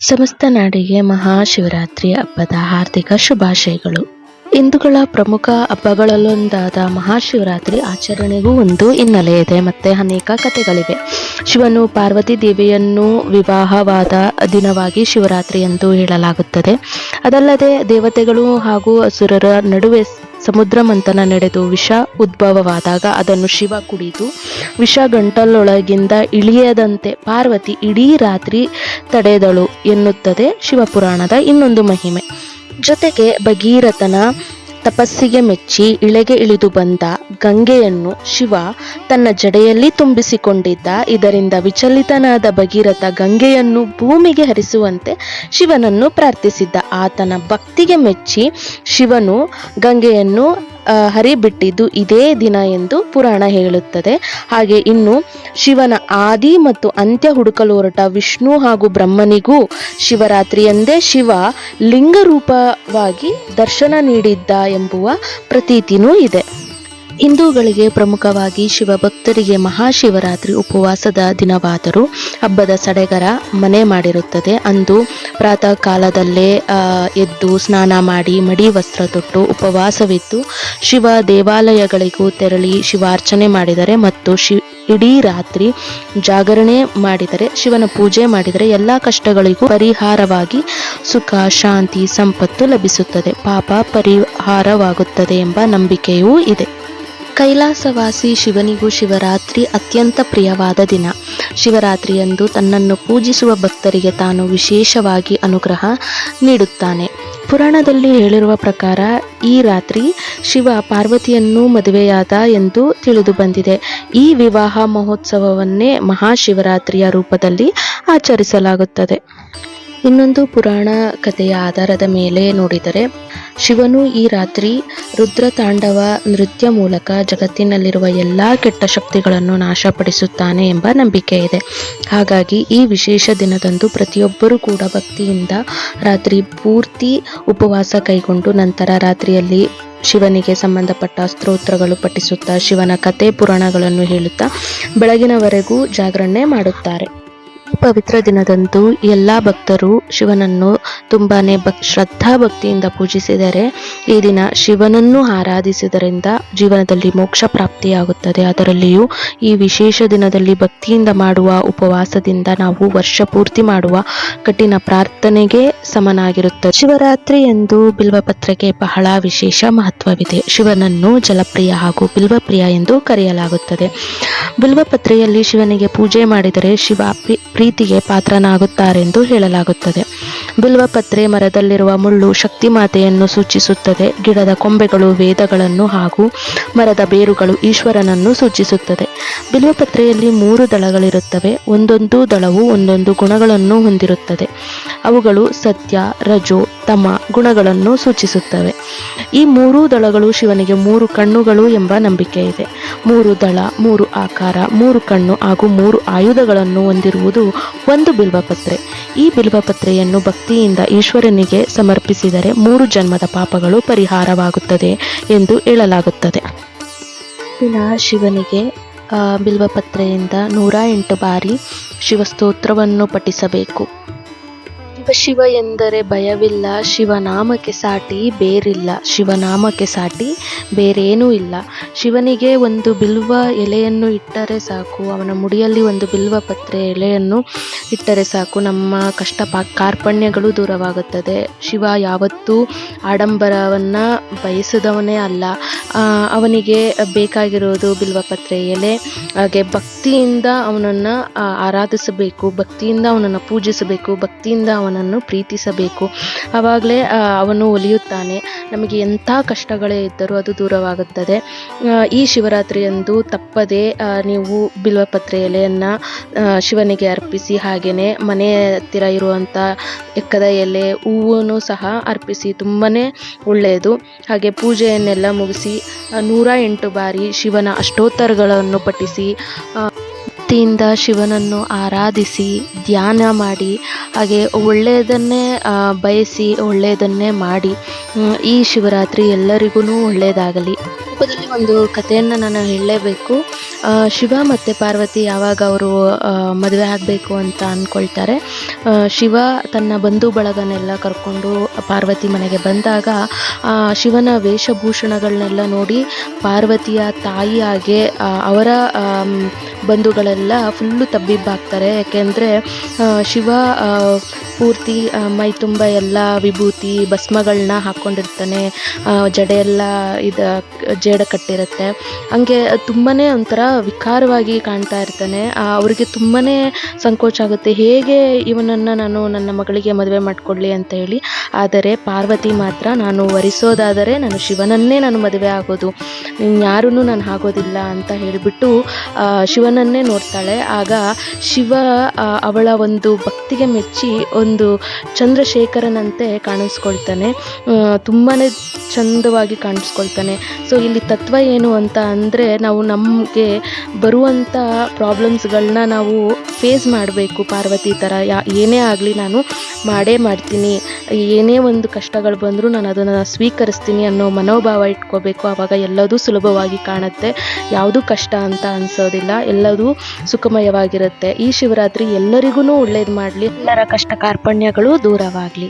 ಸಮಸ್ತ ನಾಡಿಗೆ ಮಹಾಶಿವರಾತ್ರಿ ಹಬ್ಬದ ಹಾರ್ದಿಕ ಶುಭಾಶಯಗಳು. ಹಿಂದೂಗಳ ಪ್ರಮುಖ ಹಬ್ಬಗಳಲ್ಲೊಂದಾದ ಮಹಾಶಿವರಾತ್ರಿ ಆಚರಣೆಗೂ ಒಂದು ಹಿನ್ನೆಲೆ ಇದೆ, ಮತ್ತೆ ಅನೇಕ ಕಥೆಗಳಿವೆ. ಶಿವನು ಪಾರ್ವತಿ ದೇವಿಯನ್ನು ವಿವಾಹವಾದ ದಿನವಾಗಿ ಶಿವರಾತ್ರಿ ಎಂದು ಹೇಳಲಾಗುತ್ತದೆ. ಅದಲ್ಲದೆ ದೇವತೆಗಳು ಹಾಗೂ ಅಸುರರ ನಡುವೆ ಸಮುದ್ರ ಮಂಥನ ನಡೆದು ವಿಷ ಉದ್ಭವವಾದಾಗ ಅದನ್ನು ಶಿವ ಕುಡಿದು, ವಿಷ ಗಂಟಲೊಳಗಿಂದ ಇಳಿಯದಂತೆ ಪಾರ್ವತಿ ಇಡೀ ರಾತ್ರಿ ತಡೆದಳು ಎನ್ನುತ್ತದೆ ಶಿವಪುರಾಣದ ಇನ್ನೊಂದು ಮಹಿಮೆ. ಜೊತೆಗೆ ಭಗೀರಥನ ತಪಸ್ಸಿಗೆ ಮೆಚ್ಚಿ ಇಳೆಗೆ ಇಳಿದು ಬಂದ ಗಂಗೆಯನ್ನು ಶಿವ ತನ್ನ ಜಡೆಯಲ್ಲಿ ತುಂಬಿಸಿಕೊಂಡಿದ್ದ. ಇದರಿಂದ ವಿಚಲಿತನಾದ ಭಗೀರಥ ಗಂಗೆಯನ್ನು ಭೂಮಿಗೆ ಹರಿಸುವಂತೆ ಶಿವನನ್ನು ಪ್ರಾರ್ಥಿಸಿದ್ದ. ಆತನ ಭಕ್ತಿಗೆ ಮೆಚ್ಚಿ ಶಿವನು ಗಂಗೆಯನ್ನು ಹರಿಬಿಟ್ಟಿದ್ದು ಇದೇ ದಿನ ಎಂದು ಪುರಾಣ ಹೇಳುತ್ತದೆ. ಹಾಗೆ ಇನ್ನು ಶಿವನ ಆದಿ ಮತ್ತು ಅಂತ್ಯ ಹುಡುಕಲು ಹೊರಟ ವಿಷ್ಣು ಹಾಗೂ ಬ್ರಹ್ಮನಿಗೂ ಶಿವರಾತ್ರಿಯಂದೇ ಶಿವ ಲಿಂಗರೂಪವಾಗಿ ದರ್ಶನ ನೀಡಿದ್ದ ಎಂಬುವ ಪ್ರತೀತಿನೂ ಇದೆ. ಹಿಂದೂಗಳಿಗೆ ಪ್ರಮುಖವಾಗಿ ಶಿವಭಕ್ತರಿಗೆ ಮಹಾಶಿವರಾತ್ರಿ ಉಪವಾಸದ ದಿನವಾದರೂ ಹಬ್ಬದ ಸಡೆಗರ ಮನೆ ಮಾಡಿರುತ್ತದೆ. ಅಂದು ಪ್ರಾತಃ ಕಾಲದಲ್ಲೇ ಎದ್ದು ಸ್ನಾನ ಮಾಡಿ ಮಡಿ ವಸ್ತ್ರ ತೊಟ್ಟು ಉಪವಾಸವಿದ್ದು ಶಿವ ದೇವಾಲಯಗಳಿಗೂ ತೆರಳಿ ಶಿವಾರ್ಚನೆ ಮಾಡಿದರೆ ಮತ್ತು ಶಿ, ಇಡೀ ರಾತ್ರಿ ಜಾಗರಣೆ ಮಾಡಿದರೆ, ಶಿವನ ಪೂಜೆ ಮಾಡಿದರೆ ಎಲ್ಲ ಕಷ್ಟಗಳಿಗೂ ಪರಿಹಾರವಾಗಿ ಸುಖ, ಶಾಂತಿ, ಸಂಪತ್ತು ಲಭಿಸುತ್ತದೆ. ಪಾಪ ಪರಿಹಾರವಾಗುತ್ತದೆ ಎಂಬ ನಂಬಿಕೆಯೂ ಇದೆ. ಕೈಲಾಸವಾಸಿ ಶಿವನಿಗೂ ಶಿವರಾತ್ರಿ ಅತ್ಯಂತ ಪ್ರಿಯವಾದ ದಿನ. ಶಿವರಾತ್ರಿಯಂದು ತನ್ನನ್ನು ಪೂಜಿಸುವ ಭಕ್ತರಿಗೆ ತಾನು ವಿಶೇಷವಾಗಿ ಅನುಗ್ರಹ ನೀಡುತ್ತಾನೆ. ಪುರಾಣದಲ್ಲಿ ಹೇಳಿರುವ ಪ್ರಕಾರ ಈ ರಾತ್ರಿ ಶಿವ ಪಾರ್ವತಿಯನ್ನು ಮದುವೆಯಾದ ಎಂದು ತಿಳಿದು ಬಂದಿದೆ. ಈ ವಿವಾಹ ಮಹೋತ್ಸವವನ್ನೇ ಮಹಾಶಿವರಾತ್ರಿಯ ರೂಪದಲ್ಲಿ ಆಚರಿಸಲಾಗುತ್ತದೆ. ಇನ್ನೊಂದು ಪುರಾಣ ಕಥೆಯ ಆಧಾರದ ಮೇಲೆ ನೋಡಿದರೆ ಶಿವನು ಈ ರಾತ್ರಿ ರುದ್ರ ತಾಂಡವ ನೃತ್ಯ ಮೂಲಕ ಜಗತ್ತಿನಲ್ಲಿರುವ ಎಲ್ಲ ಕೆಟ್ಟ ಶಕ್ತಿಗಳನ್ನು ನಾಶಪಡಿಸುತ್ತಾನೆ ಎಂಬ ನಂಬಿಕೆ ಇದೆ. ಹಾಗಾಗಿ ಈ ವಿಶೇಷ ದಿನದಂದು ಪ್ರತಿಯೊಬ್ಬರೂ ಕೂಡ ಭಕ್ತಿಯಿಂದ ರಾತ್ರಿ ಪೂರ್ತಿ ಉಪವಾಸ ಕೈಗೊಂಡು ನಂತರ ರಾತ್ರಿಯಲ್ಲಿ ಶಿವನಿಗೆ ಸಂಬಂಧಪಟ್ಟ ಸ್ತೋತ್ರಗಳು ಪಠಿಸುತ್ತಾ ಶಿವನ ಕತೆ ಪುರಾಣಗಳನ್ನು ಹೇಳುತ್ತಾ ಬೆಳಗಿನವರೆಗೂ ಜಾಗರಣೆ ಮಾಡುತ್ತಾರೆ. ಪವಿತ್ರ ದಿನದಂದು ಎಲ್ಲ ಭಕ್ತರು ಶಿವನನ್ನು ತುಂಬಾನೇ ಭಕ್, ಶ್ರದ್ಧಾ ಭಕ್ತಿಯಿಂದ ಪೂಜಿಸಿದರೆ ಈ ದಿನ ಶಿವನನ್ನು ಆರಾಧಿಸುವುದರಿಂದ ಜೀವನದಲ್ಲಿ ಮೋಕ್ಷ ಪ್ರಾಪ್ತಿಯಾಗುತ್ತದೆ. ಅದರಲ್ಲಿಯೂ ಈ ವಿಶೇಷ ದಿನದಲ್ಲಿ ಭಕ್ತಿಯಿಂದ ಮಾಡುವ ಉಪವಾಸದಿಂದ ನಾವು ವರ್ಷ ಪೂರ್ತಿ ಮಾಡುವ ಕಠಿಣ ಪ್ರಾರ್ಥನೆಗೆ ಸಮನಾಗಿರುತ್ತದೆ. ಶಿವರಾತ್ರಿ ಎಂದು ಬಿಲ್ವಪತ್ರೆಗೆ ಬಹಳ ವಿಶೇಷ ಮಹತ್ವವಿದೆ. ಶಿವನನ್ನು ಜಲಪ್ರಿಯ ಹಾಗೂ ಬಿಲ್ವಪ್ರಿಯ ಎಂದು ಕರೆಯಲಾಗುತ್ತದೆ. ಬಿಲ್ವಪತ್ರೆಯಲ್ಲಿ ಶಿವನಿಗೆ ಪೂಜೆ ಮಾಡಿದರೆ ಶಿವ ಪ್ರಿ- ಪ್ರೀತಿಗೆ ಪಾತ್ರನಾಗುತ್ತಾರೆಂದು ಹೇಳಲಾಗುತ್ತದೆ. ಬಿಲ್ವಪತ್ರೆ ಮರದಲ್ಲಿರುವ ಮುಳ್ಳು ಶಕ್ತಿ ಮಾತೆಯನ್ನು ಸೂಚಿಸುತ್ತದೆ. ಗಿಡದ ಕೊಂಬೆಗಳು ವೇದಗಳನ್ನು ಹಾಗೂ ಮರದ ಬೇರುಗಳು ಈಶ್ವರನನ್ನು ಸೂಚಿಸುತ್ತದೆ. ಬಿಲ್ವಪತ್ರೆಯಲ್ಲಿ ಮೂರು ದಳಗಳಿರುತ್ತವೆ. ಒಂದೊಂದು ದಳವು ಒಂದೊಂದು ಗುಣಗಳನ್ನು ಹೊಂದಿರುತ್ತದೆ. ಅವುಗಳು ಸತ್ಯ, ರಜೋ ತಮ ಗುಣಗಳನ್ನು ಸೂಚಿಸುತ್ತವೆ. ಈ ಮೂರೂ ದಳಗಳು ಶಿವನಿಗೆ ಮೂರು ಕಣ್ಣುಗಳು ಎಂಬ ನಂಬಿಕೆ ಇದೆ. ಮೂರು ದಳ, ಮೂರು ಆಕಾರ, ಮೂರು ಕಣ್ಣು ಹಾಗೂ ಮೂರು ಆಯುಧಗಳನ್ನು ಹೊಂದಿರುವುದು ಒಂದು ಬಿಲ್ವಪತ್ರೆ. ಈ ಬಿಲ್ವಪತ್ರೆಯನ್ನು ಭಕ್ತಿಯಿಂದ ಈಶ್ವರನಿಗೆ ಸಮರ್ಪಿಸಿದರೆ ಮೂರು ಜನ್ಮದ ಪಾಪಗಳು ಪರಿಹಾರವಾಗುತ್ತದೆ ಎಂದು ಹೇಳಲಾಗುತ್ತದೆ. ದಿನ ಶಿವನಿಗೆ ಬಿಲ್ವಪತ್ರೆಯಿಂದ ನೂರ ಎಂಟು ಬಾರಿ ಶಿವಸ್ತೋತ್ರವನ್ನು ಪಠಿಸಬೇಕು. ಶಿವ ಎಂದರೆ ಭಯವಿಲ್ಲ, ಶಿವನಾಮಕ್ಕೆ ಸಾಟಿ ಬೇರಿಲ್ಲ, ಶಿವನಾಮಕ್ಕೆ ಸಾಟಿ ಬೇರೇನೂ ಇಲ್ಲ. ಶಿವನಿಗೆ ಒಂದು ಬಿಲ್ವ ಎಲೆಯನ್ನು ಇಟ್ಟರೆ ಸಾಕು, ಅವನ ಮುಡಿಯಲ್ಲಿ ಒಂದು ಬಿಲ್ವ ಪತ್ರೆ ಎಲೆಯನ್ನು ಇಟ್ಟರೆ ಸಾಕು, ನಮ್ಮ ಕಷ್ಟ ಕಾರ್ಪಣ್ಯಗಳು ದೂರವಾಗುತ್ತದೆ. ಶಿವ ಯಾವತ್ತೂ ಆಡಂಬರವನ್ನು ಬಯಸಿದವನೇ ಅಲ್ಲ. ಅವನಿಗೆ ಬೇಕಾಗಿರೋದು ಬಿಲ್ವಪತ್ರೆ ಎಲೆ, ಹಾಗೆ ಭಕ್ತಿಯಿಂದ ಅವನನ್ನು ಆರಾಧಿಸಬೇಕು, ಭಕ್ತಿಯಿಂದ ಅವನನ್ನು ಪೂಜಿಸಬೇಕು, ಭಕ್ತಿಯಿಂದ ಅವನನ್ನು ಪ್ರೀತಿಸಬೇಕು. ಆವಾಗಲೇ ಅವನು ಒಲಿಯುತ್ತಾನೆ. ನಮಗೆ ಎಂಥ ಕಷ್ಟಗಳೇ ಇದ್ದರೂ ಅದು ದೂರವಾಗುತ್ತದೆ. ಈ ಶಿವರಾತ್ರಿಯಂದು ತಪ್ಪದೇ ನೀವು ಬಿಲ್ವಪತ್ರೆ ಎಲೆಯನ್ನು ಶಿವನಿಗೆ ಅರ್ಪಿಸಿ ಹಾಗೆಯೇ ಮನೆ ಹತ್ತಿರ ಇರುವಂಥ ಎಕ್ಕದ ಎಲೆ ಹೂವನ್ನು ಸಹ ಅರ್ಪಿಸಿ ತುಂಬಾ ಒಳ್ಳೆಯದು. ಹಾಗೆ ಪೂಜೆಯನ್ನೆಲ್ಲ ಮುಗಿಸಿ ನೂರ ಎಂಟು ಬಾರಿ ಶಿವನ ಅಷ್ಟೋತ್ತರಗಳನ್ನು ಪಠಿಸಿ ಭಕ್ತಿಯಿಂದ ಶಿವನನ್ನು ಆರಾಧಿಸಿ, ಧ್ಯಾನ ಮಾಡಿ, ಹಾಗೆ ಒಳ್ಳೆಯದನ್ನೇ ಬಯಸಿ, ಒಳ್ಳೆಯದನ್ನೇ ಮಾಡಿ ಈ ಶಿವರಾತ್ರಿ ಎಲ್ಲರಿಗೂ ಒಳ್ಳೆಯದಾಗಲಿ. ರೂಪದಲ್ಲಿ ಒಂದು ಕಥೆಯನ್ನು ನಾನು ಹೇಳಲೇಬೇಕು. ಶಿವ ಮತ್ತು ಪಾರ್ವತಿ ಯಾವಾಗ ಅವರು ಮದುವೆ ಆಗಬೇಕು ಅಂತ ಅಂದ್ಕೊಳ್ತಾರೆ ಶಿವ ತನ್ನ ಬಂಧು ಬಳಗನೆಲ್ಲ ಕರ್ಕೊಂಡು ಪಾರ್ವತಿ ಮನೆಗೆ ಬಂದಾಗ ಶಿವನ ವೇಷಭೂಷಣಗಳನ್ನೆಲ್ಲ ನೋಡಿ ಪಾರ್ವತಿಯ ತಾಯಿಯಾಗೆ ಅವರ ಬಂಧುಗಳೆಲ್ಲ ಫುಲ್ಲು ತಬ್ಬಿಬ್ಬಾಗ್ತಾರೆ. ಯಾಕೆಂದರೆ ಶಿವ ಪೂರ್ತಿ ಮೈ ತುಂಬ ಎಲ್ಲ ವಿಭೂತಿ ಭಸ್ಮಗಳನ್ನ ಹಾಕ್ಕೊಂಡಿರ್ತಾನೆ ಜಡೆ ಎಲ್ಲ ಇದು ಜೇಡ ಕಟ್ಟಿರುತ್ತೆ. ಹಂಗೆ ತುಂಬಾ ಒಂಥರ ವಿಕಾರವಾಗಿ ಕಾಣ್ತಾ ಇರ್ತಾನೆ. ಅವರಿಗೆ ತುಂಬಾ ಸಂಕೋಚ ಆಗುತ್ತೆ. ಹೇಗೆ ಇವನನ್ನು ನಾನು ನನ್ನ ಮಗಳಿಗೆ ಮದುವೆ ಮಾಡಿಕೊಡ್ಲಿ ಅಂತ ಹೇಳಿ. ಆದರೆ ಪಾರ್ವತಿ ಮಾತ್ರ ನಾನು ವರಿಸೋದಾದರೆ ನಾನು ಶಿವನನ್ನೇ ನಾನು ಮದುವೆ ಆಗೋದು. ಯಾರೂ ನಾನು ಆಗೋದಿಲ್ಲ ಅಂತ ಹೇಳಿಬಿಟ್ಟು ಆ, ಶಿವನನ್ನೇ ನೋಡ್ತಾಳೆ. ಆಗ ಶಿವ ಅವಳ ಒಂದು ಭಕ್ತಿಗೆ ಮೆಚ್ಚಿ ಒಂದು ಚಂದ್ರಶೇಖರನಂತೆ ಕಾಣಿಸ್ಕೊಳ್ತಾನೆ. ತುಂಬಾ ಚಂದವಾಗಿ ಕಾಣಿಸ್ಕೊಳ್ತಾನೆ. ಸೊ ಇಲ್ಲಿ ತತ್ವ ಏನು ಅಂತ ಅಂದರೆ ನಾವು ನಮಗೆ ಬರುವಂಥ ಪ್ರಾಬ್ಲಮ್ಸ್ಗಳನ್ನ ನಾವು ಫೇಸ್ ಮಾಡಬೇಕು. ಪಾರ್ವತಿ ಥರ ಯಾ, ಏನೇ ಆಗಲಿ ನಾನು ಮಾಡೇ ಮಾಡ್ತೀನಿ. ಏನೇ ಒಂದು ಕಷ್ಟಗಳು ಬಂದರೂ ನಾನು ಅದನ್ನು ಸ್ವೀಕರಿಸ್ತೀನಿ ಅನ್ನೋ ಮನೋಭಾವ ಇಟ್ಕೋಬೇಕು. ಆವಾಗ ಎಲ್ಲದೂ ಸುಲಭವಾಗಿ ಕಾಣುತ್ತೆ. ಯಾವುದೂ ಕಷ್ಟ ಅಂತ ಅನಿಸೋದಿಲ್ಲ. ಎಲ್ಲದೂ ಸುಖಮಯವಾಗಿರುತ್ತೆ. ಈ ಶಿವರಾತ್ರಿ ಎಲ್ಲರಿಗೂ ಒಳ್ಳೇದು ಮಾಡಲಿ. ಎಲ್ಲರ ಕಷ್ಟ ಕಾರ್ಪಣ್ಯಗಳು ದೂರವಾಗಲಿ.